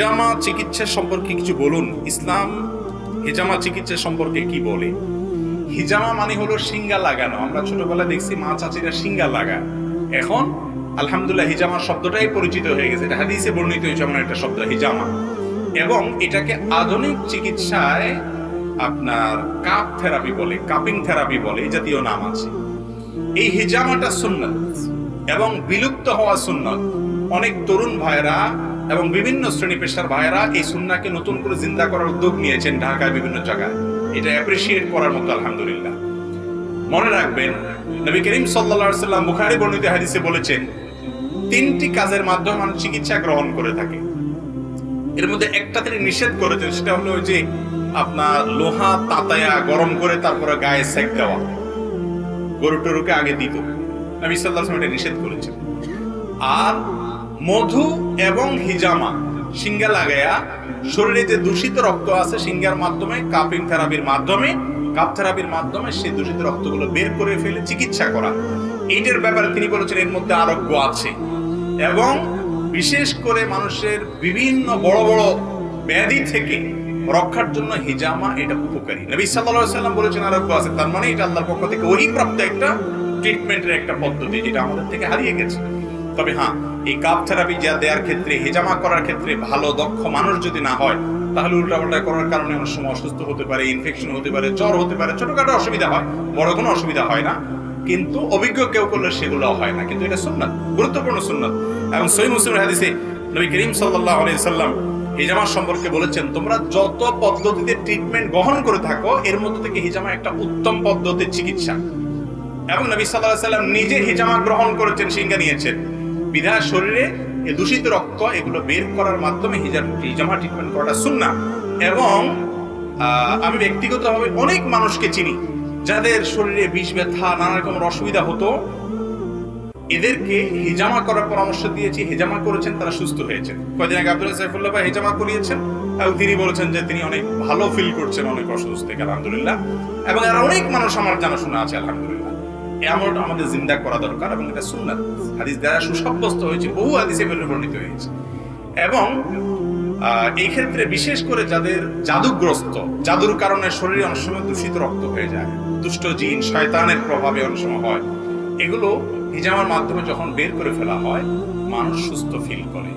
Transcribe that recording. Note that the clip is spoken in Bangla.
হিজামা চিকিৎসা সম্পর্কে কিছু বলুন? ইসলাম হিজামা চিকিৎসা সম্পর্কে কি বলে? হিজামা মানে হলো সিঙ্গা লাগানো। আমরা ছোটবেলায় দেখছি মা চাচিরা সিঙ্গা লাগা এখন আলহামদুলিল্লাহ হিজামা শব্দটাই পরিচিত হয়ে গেছে। এটা হাদিসে বর্ণিত হিজামা একটা শব্দ, হিজামা। এবং এটাকে আধুনিক চিকিৎসায় আপনার কাপ থেরাপি বলে, কাপিং থেরাপি বলে, এই জাতীয় নাম আছে। এই হিজামাটা সুন্নত এবং বিলুপ্ত হওয়া সুন্নত। অনেক তরুণ ভাইরা এবং বিভিন্ন শ্রেণি পেশার ভাইরা এই সুন্নাকে নতুন করে জিন্দা করার উদ্যোগ নিয়েছেন ঢাকায় বিভিন্ন জায়গায়। এটা অ্যাপ্রিসিয়েট করার মতো আলহামদুলিল্লাহ। মনে রাখবেন, নবী করিম সাল্লা সাল্লাম বুখারি বর্ণিত হাদিসে বলেছেন, তিনটি কাজের মাধ্যমে মানুষ চিকিৎসা গ্রহণ করে থাকে। এর মধ্যে একটা তিনি নিষেধ করেছেন, সেটা হলো যে আপনার লোহা তাতায়া গরম করে তারপরে গায়ে সেক দেওয়া। গরু টরুকে আগে দিত। নবী সাল্লাহ এটা নিষেধ করেছেন। আর মধু এবং হিজামা। সিঙ্গা লাগায়া শরীরে যে দূষিত রক্ত আছে সিঙ্গার মাধ্যমে কাপিং থেরাপির মাধ্যমে। কাপ থেরাপির মাধ্যমে সেই দূষিত রক্তগুলো বের করে ফেলে, চিকিৎসা করা। এইটার ব্যাপারে তিনি বলেছেন, এর মধ্যে আরোগ্য আছে। এবং বিশেষ করে মানুষের বিভিন্ন বড় বড় ব্যাধি থেকে রক্ষার জন্য হিজামা এটা উপকারী। নবী সাল্লাল্লাহু সাল্লাম বলেছেন, আরোগ্য আছে। তার মানে এটা আল্লাহর পক্ষ থেকে ওই প্রাপ্ত একটা ট্রিটমেন্টের একটা পদ্ধতি, যেটা আমাদের থেকে হারিয়ে গেছে। তবে হ্যাঁ এই কাপ থেরাপি যা দেওয়ার ক্ষেত্রে, হেজামা করার ক্ষেত্রে ভালো, দক্ষ মানুষ যদি না হয়, তাহলে উল্টাপাল্টা করার কারণে অনেক সময় অসুস্থ হতে পারে ইনফেকশন হতে পারে, জ্বর হতে পারে, ছোটখাটো অসুবিধা হয়, বড় কোনো অসুবিধা হয় না। কিন্তু অভিজ্ঞ কেউ করলে সেগুলো হয় না। কিন্তু এটা সুন্নাত, গুরুত্বপূর্ণ সুন্নাত। এবং সই মুসলিম হাদিসে নবী করিম সাল্লাহ সাল্লাম হিজামা সম্পর্কে বলেছেন, তোমরা যত পদ্ধতিতে ট্রিটমেন্ট গ্রহণ করে থাকো, এর মধ্যে থেকে হিজামা একটা উত্তম পদ্ধতির চিকিৎসা। এবং নবী সাল্লাহ সাল্লাম নিজে হিজামা গ্রহণ করেছেন সিঙ্গা নিয়েছেন। বিধায় শরীরে এই দূষিত রক্ত এগুলো বের করার মাধ্যমে হিজাম হিজামা ট্রিটমেন্ট করাটা সুন্না এবং আমি ব্যক্তিগতভাবে অনেক মানুষকে চিনি, যাদের শরীরে বিষ, ব্যথা, নানা রকমের অসুবিধা হতো। এদেরকে হেজামা করার পরামর্শ দিয়েছি, হিজামা করেছেন, তারা সুস্থ হয়েছেন। কয়দিন আগে আব্দুল সাইফুল্লাহ ভাই, হিজামা করিয়েছেন? এবং তিনি বলেছেন যে তিনি অনেক ভালো ফিল করছেন, অনেক অসুস্থ থেকে আলহামদুলিল্লাহ। এবং আর অনেক মানুষ আমার জানাশোনা আছে, আলহামদুলিল্লাহ। এমন আমাদের জিন্দা করা দরকার এবং এটা সুন্নাত। হাদিস দ্বারা সুসাব্যস্ত হয়েছে, বহু হাদিসে বর্ণিত হয়েছে। এবং এই ক্ষেত্রে বিশেষ করে যাদের জাদুগ্রস্ত, জাদুর কারণে শরীরে অনেক সময় দূষিত রক্ত হয়ে যায়, দুষ্ট জিন, শয়তানের প্রভাবে অনেক সময় হয়। এগুলো হিজামার মাধ্যমে যখন বের করে ফেলা হয়, মানুষ সুস্থ ফিল করে।